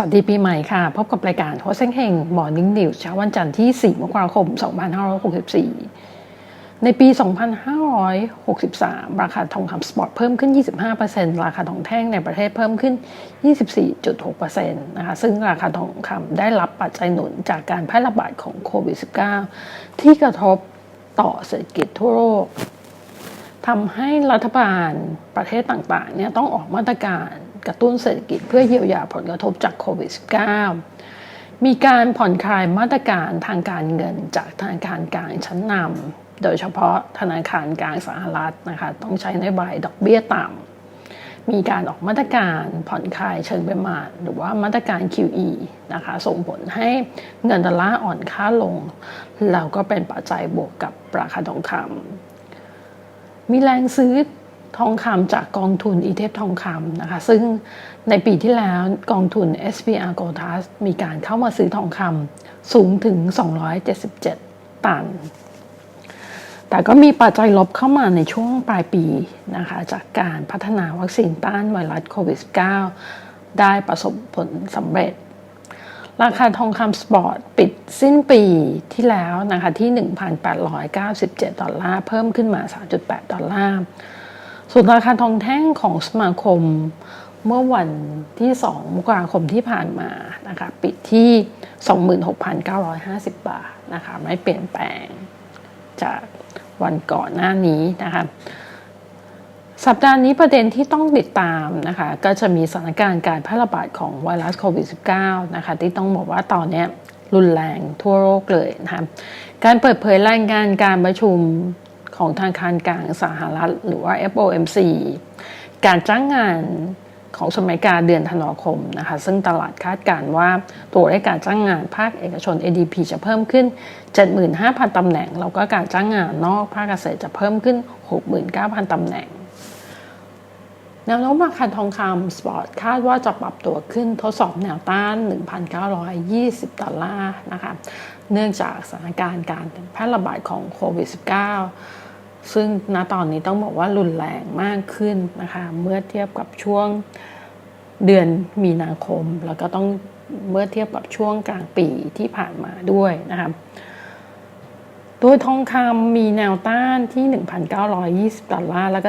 วัสดีปีใหม่ค่ะ พบกับรายการโฮเซงเฮงมอร์นิ่งนิวเช้าวันจันทร์ที่ 4 มกราคม 2564 ในปี 2563 ราคาทองคำสปอร์ตเพิ่มขึ้น 25%ราคาทองแท่งในประเทศเพิ่มขึ้น 24.6%นะคะซึ่งราคาทองคำได้รับปัจจัยหนุนจากการแพร่ระบาดของโควิด -19 ที่กระทบต่อเศรษฐกิจทั่วโลกทำให้รัฐบาลประเทศต่างๆเนี่ยต้องออกมาตรการ กระตุ้นเศรษฐกิจเพื่อเยียวยาผลกระทบจากโควิด -19 มีการผ่อนคลายมาตรการทางการเงินจากธนาคารกลางชั้นนำโดยเฉพาะธนาคารกลางสหรัฐนะคะต้องใช้นโยบายดอกเบี้ยต่ำมีการออกมาตรการผ่อนคลายเชิงประมาทหรือว่ามาตรการ QE นะคะส่งผลให้เงินดอลลาร์อ่อนค่าลงแล้วก็เป็นปัจจัยบวกกับราคาทองคำมีแรงซื้อ ทองคำจากกองทุน ETF ทองคำนะคะ ซึ่งในปีที่แล้วกองทุน SPR Gold Trust มีการเข้ามาซื้อทองคำสูงถึง 277 ตัน แต่ก็มีปัจจัยลบเข้ามาในช่วงปลายปีนะคะ จากการพัฒนาวัคซีนต้านไวรัสโควิด -19 ได้ประสบผลสำเร็จ ราคาทองคำสปอร์ตปิดสิ้นปีที่แล้วนะคะที่ 1,897 ดอลลาร์ เพิ่มขึ้นมา 3.8 ดอลลาร์ ส่วนราคาทองแท่งของสมาคมเมื่อวันที่ 2 มกราคมที่ผ่านมานะคะปิดที่ 26,950 บาทนะคะไม่เปลี่ยนแปลงจากวันก่อนหน้านี้นะคะสัปดาห์นี้ประเด็นที่ต้องติดตามนะคะก็จะมีสถานการณ์การแพร่ระบาดของไวรัสโควิด -19 นะคะที่ต้องบอกว่าตอนนี้รุนแรงทั่วโลกเลยนะคะการเปิดเผยรายงานการประชุม ของธนาคารกลางสหรัฐ หรือว่า FOMC การจ้างงานของสมัยการเดือนธันวาคมนะคะซึ่งตลาดคาดการว่าตัวเลขการจ้างงานภาคเอกชน ADP จะเพิ่มขึ้น 75,000 ตำแหน่ง แล้วก็การจ้างงานนอกภาคเกษตรจะเพิ่มขึ้น 69,000 ตำแหน่งแนวโน้มราคาทองคำสปอร์ตคาดว่าจะปรับตัวขึ้นทดสอบแนวต้าน 1,920 ดอลลาร์นะคะเนื่องจากสถานการณ์การแพร่ระบาดของโควิด -19 ซึ่งณตอนนี้ต้องบอกว่ารุนแรงมากขึ้นนะคะเมื่อเทียบกับช่วงเดือนมีนาคม แล้วก็ต้องเมื่อเทียบกับช่วงกลางปีที่ผ่านมาด้วยนะคะโดยทองคำมีแนวต้านที่ 1,920 ดอลลาร์ แล้วก็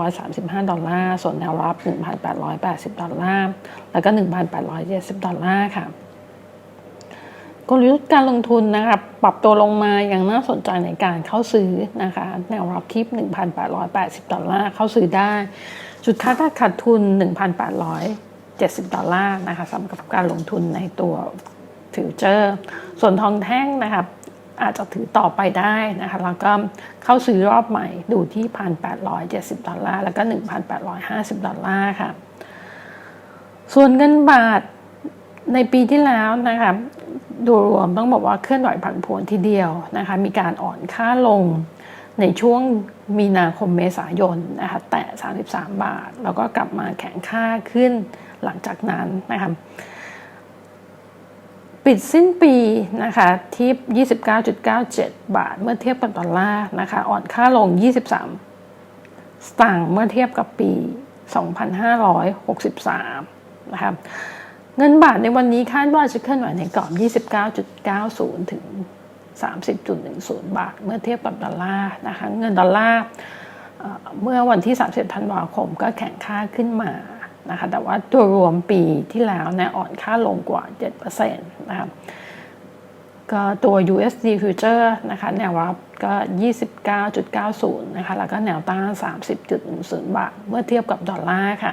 1,935 ดอลลาร์ ส่วนแนวรับ 1,880 ดอลลาร์ แล้วก็ 1,870 ดอลลาร์ค่ะ กลยุทธ์การลงทุนนะคะปรับตัวลงมาอย่างน่าสนใจในการเข้าซื้อนะคะแนวรับที่ 1,880 ดอลลาร์เข้าซื้อได้ จุดคัดขาดทุน 1,870 ดอลลาร์นะคะสำหรับการลงทุนในตัวฟิวเจอร์ ส่วนทองแท่งนะคะอาจจะถือต่อไปได้นะคะแล้วก็เข้าซื้อรอบใหม่ดูที่ 1,870 ดอลลาร์ แล้วก็ 1,850 ดอลลาร์ค่ะ ส่วนเงินบาท ในปีที่แล้วนะคะโดยรวมต้องบอกว่าเคลื่อนไหวผันผวนทีเดียวนะคะมีการอ่อนค่าลงในช่วงมีนาคมเมษายนนะคะแตะ 33 บาท แล้วก็กลับมาแข็งค่าขึ้นหลังจากนั้นนะคะปิดสิ้นปีนะคะที่ 29.97 บาท เมื่อเทียบกับดอลลาร์นะคะอ่อนค่าลง 23 สตางค์เมื่อเทียบกับปี 2563 นะคะ เงินบาทในวันนี้คาดว่าจะเคลื่อนไหวในกรอบ 29.90 ถึง 30.10 บาท เมื่อเทียบกับดอลลาร์นะคะเงินดอลลาร์เมื่อวันที่ 30 ธันวาคมก็แข็งค่าขึ้นมานะคะแต่ว่าตัวรวมปีที่แล้วเนี่ยอ่อนค่าลงกว่า 7%นะคะก็ตัว USD future นะคะแนวรับก็ 29.90 นะคะแล้วก็แนวต้าน 30.10 บาท เมื่อเทียบกับดอลลาร์ค่ะ